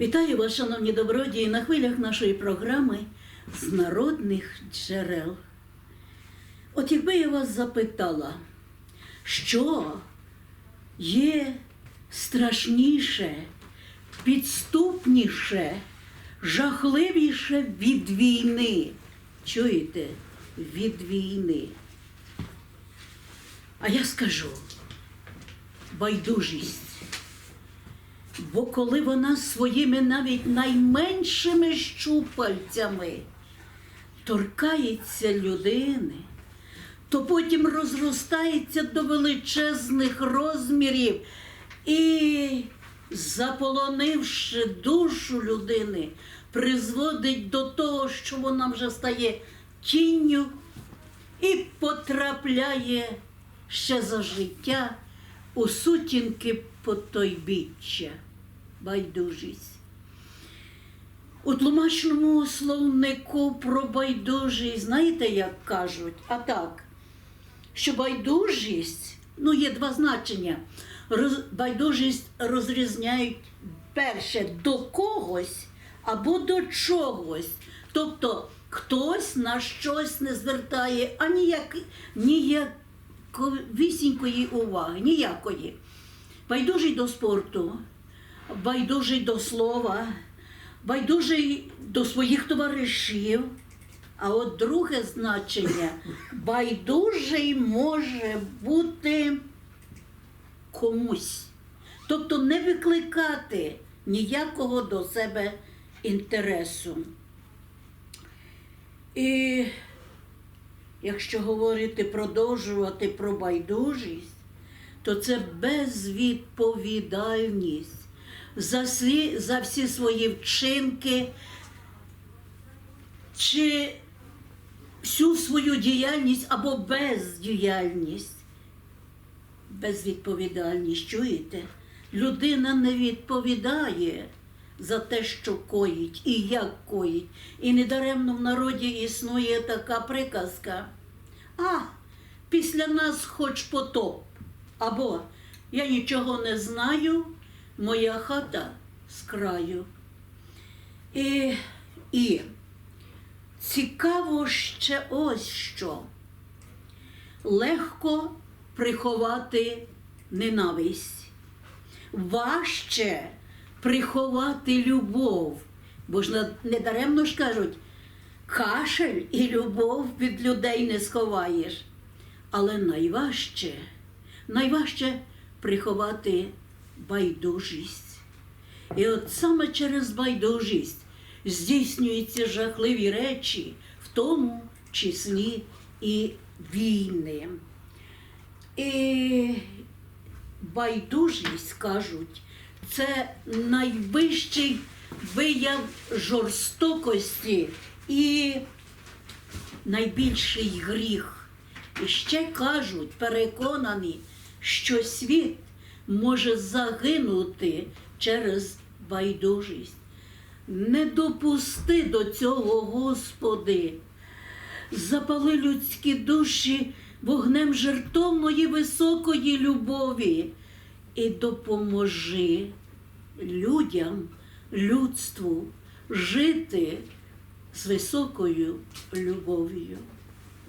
Вітаю вас, шановні добродії, на хвилях нашої програми з народних джерел. От якби я вас запитала, що є страшніше, підступніше, жахливіше від війни. Чуєте? Від війни. А я скажу байдужість. Бо коли вона своїми навіть найменшими щупальцями торкається людини, то потім розростається до величезних розмірів і, заполонивши душу людини, призводить до того, що вона вже стає тінню і потрапляє ще за життя у сутінки потойбіччя, байдужість. У тлумачному словнику про байдужість, знаєте, як кажуть? А так, що байдужість, ну є два значення. Роз, байдужість розрізняють перше до когось або до чогось. Тобто хтось на щось не звертає а ніяк, ніяковісінької уваги, ніякої. Байдужий до спорту, байдужий до слова, байдужий до своїх товаришів. А от друге значення байдужий може бути комусь. Тобто не викликати ніякого до себе інтересу. І якщо говорити, продовжувати про байдужість, то це безвідповідальність за, сві, за всі свої вчинки чи всю свою діяльність або бездіяльність. Безвідповідальність, чуєте? Людина не відповідає за те, що коїть і як коїть. І недаремно в народі існує така приказка. А, після нас хоч потоп. Або я нічого не знаю, моя хата з краю. І, і цікаво ще ось що. Легко приховати ненависть. Важче приховати любов. Бо ж недаремно ж кажуть, кашель і любов від людей не сховаєш. Але найважче, найважче приховати байдужість. І от саме через байдужість здійснюються жахливі речі, в тому числі і війни. І байдужість, кажуть, це найвищий вияв жорстокості і найбільший гріх. І ще кажуть, переконані, що світ може загинути через байдужість. Не допусти до цього, Господи, запали людські душі вогнем жертовної високої любові і допоможи людям, людству жити з високою любов'ю.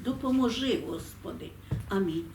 Допоможи, Господи. Амінь.